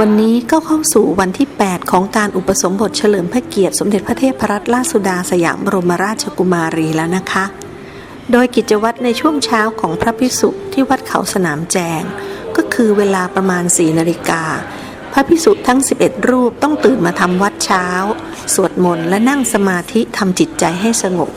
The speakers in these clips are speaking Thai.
วันนี้ก็เข้าสู่วันที่ 8 ของการอุปสมบทเฉลิมพระเกียรติสมเด็จพระเทพรัตนราชสุดาสยามบรมราชกุมารีแล้วนะคะ โดยกิจวัตรในช่วงเช้าของพระพิสุที่วัดเขาสนามแจง ก็คือเวลาประมาณ4นาฬิกา พระพิสุทั้ง 11 รูปต้องตื่นมาทำวัดเช้า สวดมนต์และนั่งสมาธิทำจิตใจให้สงบ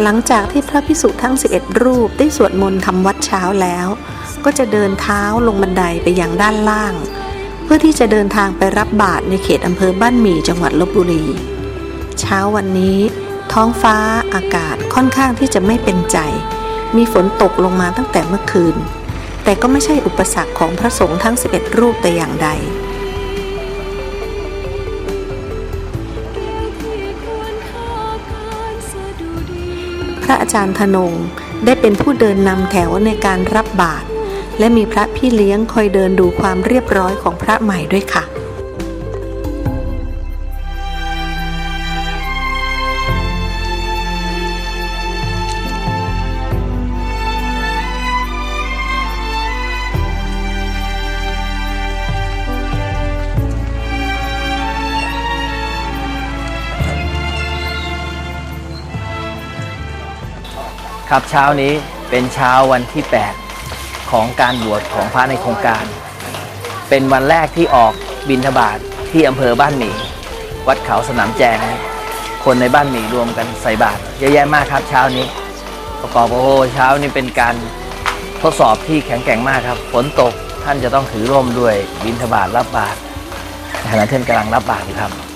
หลังจากที่พระพิสุทั้ง 11 รูปได้สวดมนต์ทำวัดเช้าแล้ว ก็จะเดินเท้าลงบันไดไปยังด้านล่าง เพื่อที่จะเดินทางไปรับบาตรในเขตอำเภอบ้านหมี่จังหวัดลบบุรี เช้าวันนี้ ท้องฟ้าอากาศค่อนข้างที่จะไม่เป็นใจ มีฝนตกลงมาตั้งแต่เมื่อคืน แต่ก็ไม่ใช่อุปสรรคของพระสงฆ์ทั้ง 11 รูปแต่อย่างใด จารย์ธนง ได้เป็นผู้เดินนำแถวในการรับบาตรและมีพระพี่เลี้ยงคอยเดินดูความเรียบร้อยของพระใหม่ด้วยค่ะ ครับเช้านี้เป็นเช้าวันที่ 8 ของการบวชของพระในโครงการ เป็นวันแรกที่ออกบิณฑบาตที่อำเภอบ้านหมี่วัดเขาสนามแจงคนในบ้านหมี่รวมกันใส่บาตรเยอะแยะมากครับเช้านี้ ประกอบโอ้โหเช้านี้เป็นการทดสอบที่แข็งแกร่งมากครับฝนตกท่านจะต้องถือร่มด้วยบิณฑบาตรับบาตรขณะที่ท่านกำลังรับบาตรอยู่ครับ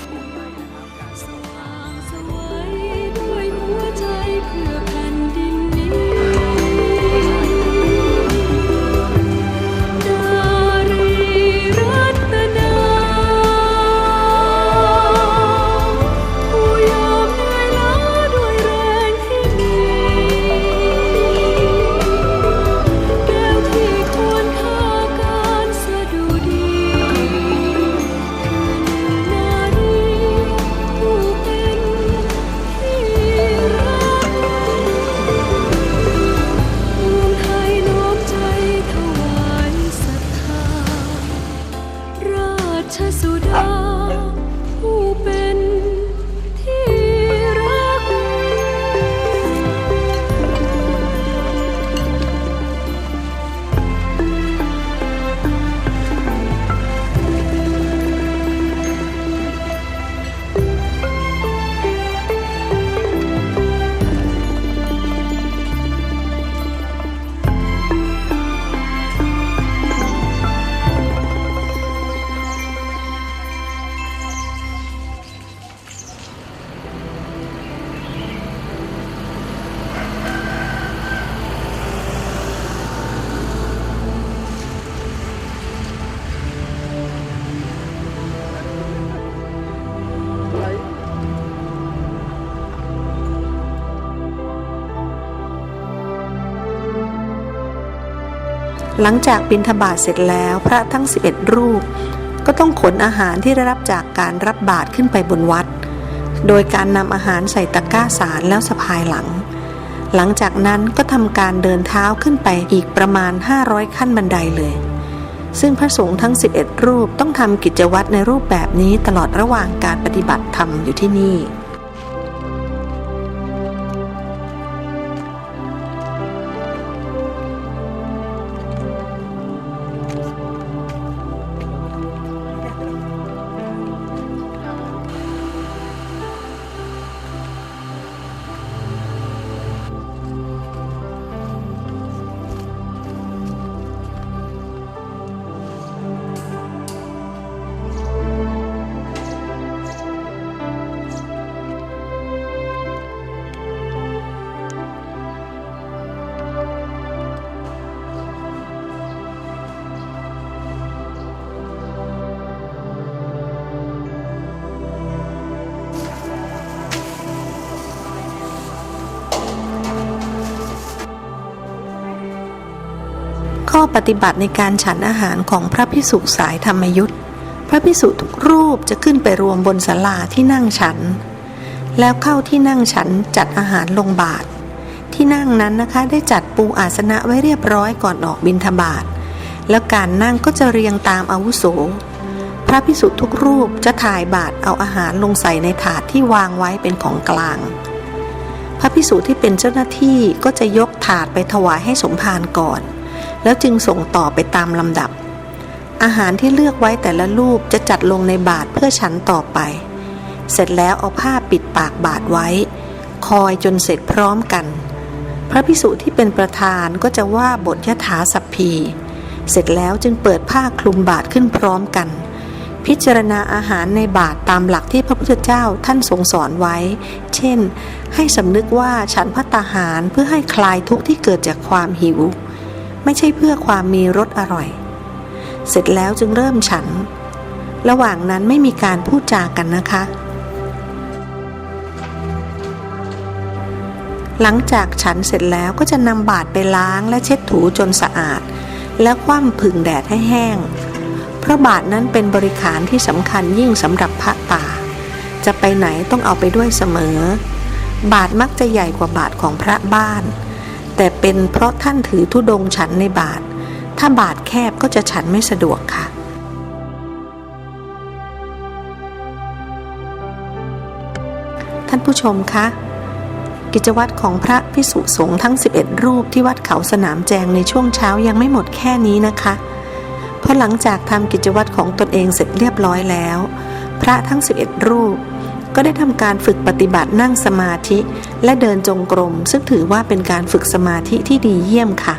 หลังจากบิณฑบาตเสร็จแล้วพระทั้ง 11 รูป ก็ต้องขนอาหารที่ได้รับจากการรับบาตรขึ้นไปบนวัด โดยการนำอาหารใส่ตะกร้าสารแล้วสะพายหลัง หลังจากนั้นก็ทำการเดินเท้าขึ้นไปอีกประมาณ 500 ขั้นบันไดเลย ซึ่งพระสงฆ์ทั้ง 11 รูปต้องทำกิจวัตรในรูปแบบนี้ตลอดระหว่างการปฏิบัติธรรมอยู่ที่นี่ ปฏิบัติในการฉันอาหารของพระพิสุสายธรรมยุทธ์พระพิสุทุกรูปจะขึ้นไปรวมบนศาลาที่นั่งฉัน แล้วเข้าที่นั่งฉันจัดอาหารลงบาตรที่นั่งนั้นนะคะได้จัดปูอาสนะไว้เรียบร้อยก่อนออกบิณฑบาตแล้วการนั่งก็จะเรียงตามอาวุโส พระพิสุทุกรูปจะถ่ายบาตรเอาอาหารลงใส่ในถาดที่วางไว้เป็นของกลาง พระพิสุที่เป็นเจ้าหน้าที่ก็จะยกถาดไปถวายให้สมภารก่อน แล้วจึงส่งต่อไปตามลำดับ อาหารที่เลือกไว้แต่ละรูปจะจัดลงในบาตรเพื่อฉันต่อไป เสร็จแล้วเอาผ้าปิดปากบาตรไว้ คอยจนเสร็จพร้อมกัน พระพิสุที่เป็นประธานก็จะว่าบทยถาสัพพี เสร็จแล้วจึงเปิดผ้าคลุมบาตรขึ้นพร้อมกัน พิจารณาอาหารในบาตรตามหลักที่พระพุทธเจ้าท่านทรงสอนไว้ เช่น ให้สำนึกว่าฉันพัตาหารเพื่อให้คลายทุกข์ที่เกิดจากความหิว ไม่ใช่เพื่อความมีรสอร่อย เสร็จแล้วจึงเริ่มฉัน ระหว่างนั้นไม่มีการพูดจากันนะคะ หลังจากฉันเสร็จแล้วก็จะนำบาตรไปล้างและเช็ดถูจนสะอาด แล้วคว่ำผึ่งแดดให้แห้งเพราะบาตรนั้นเป็นบริขารที่สำคัญยิ่งสำหรับพระป่า จะไปไหนต้องเอาไปด้วยเสมอ บาตรมักจะใหญ่กว่าบาตรของพระบ้าน แต่เป็นเพราะท่านถือธุดงฉันในบาตรถ้าบาตรแคบก็จะฉันไม่สะดวกค่ะ ท่านผู้ชมคะ กิจวัตรของพระพิสุสงฆ์ทั้ง 11 รูปที่วัดเขาสนามแจงในช่วงเช้ายังไม่หมดแค่นี้นะคะเพราะหลังจากทำกิจวัตรของตนเองเสร็จเรียบร้อยแล้ว พระทั้ง 11 รูป ก็ได้ทำการฝึกปฏิบัตินั่งสมาธิ และเดินจงกรม ซึ่งถือว่าเป็นการฝึกสมาธิที่ดีเยี่ยมค่ะ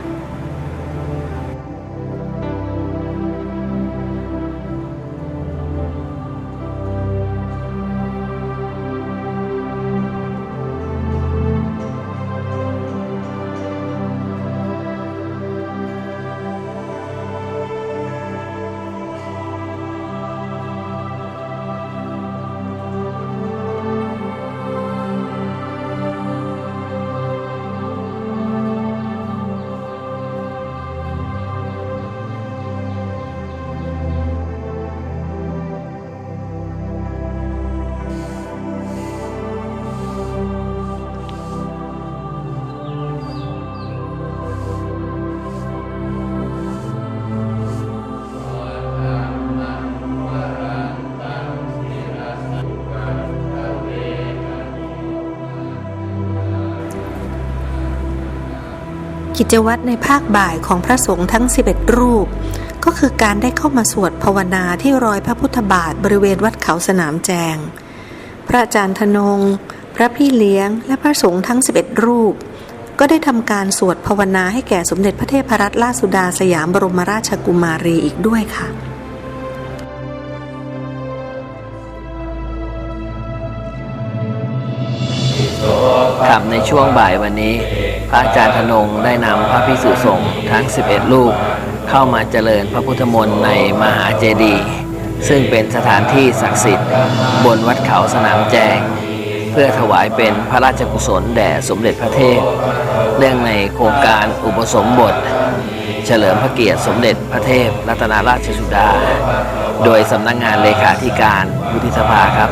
กิจวัตรในภาคบ่ายของพระสงฆ์ทั้ง 11 รูป ก็คือการได้เข้ามาสวดภาวนาที่รอยพระพุทธบาทบริเวณวัดเขาสนามแจง พระอาจารย์ธนง พระพี่เลี้ยง และพระสงฆ์ทั้ง 11 รูป ก็ได้ทำการสวดภาวนาให้แก่สมเด็จพระเทพรัตนราชสุดาสยามบรมราชกุมารีอีกด้วยค่ะครับในช่วงบ่ายวันนี้ พระอาจารย์ธนงได้นำพระพิสุสงฆ์ทั้ง 11 รูป เข้ามาเจริญพระพุทธมนต์ในมหาเจดีย์ซึ่งเป็นสถานที่ศักดิ์สิทธิ์ บนวัดเขาสนามแจง เพื่อถวายเป็นพระราชกุศลแด่สมเด็จพระเทพเนื่องในโครงการอุปสมบท เฉลิมพระเกียรติสมเด็จพระเทพรัตนราชสุดา โดยสำนักงานเลขาธิการวุฒิสภาครับ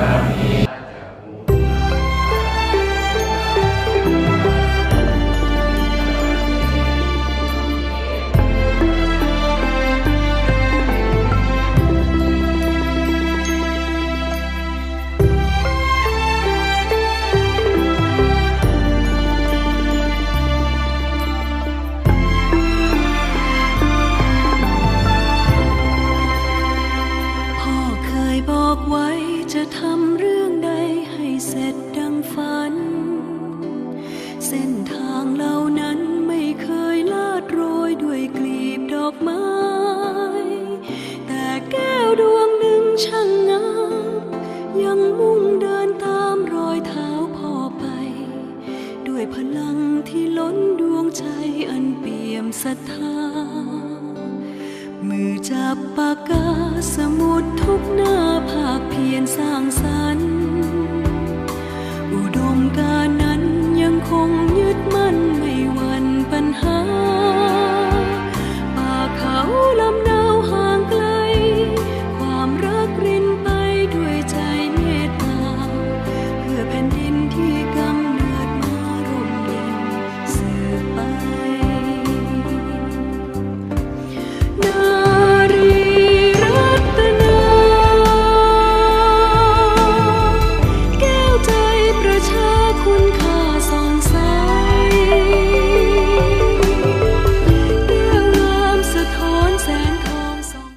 น้าภาคเพียรสร้างสรรค์ อุดมการนั้นยังคงยึดมั่น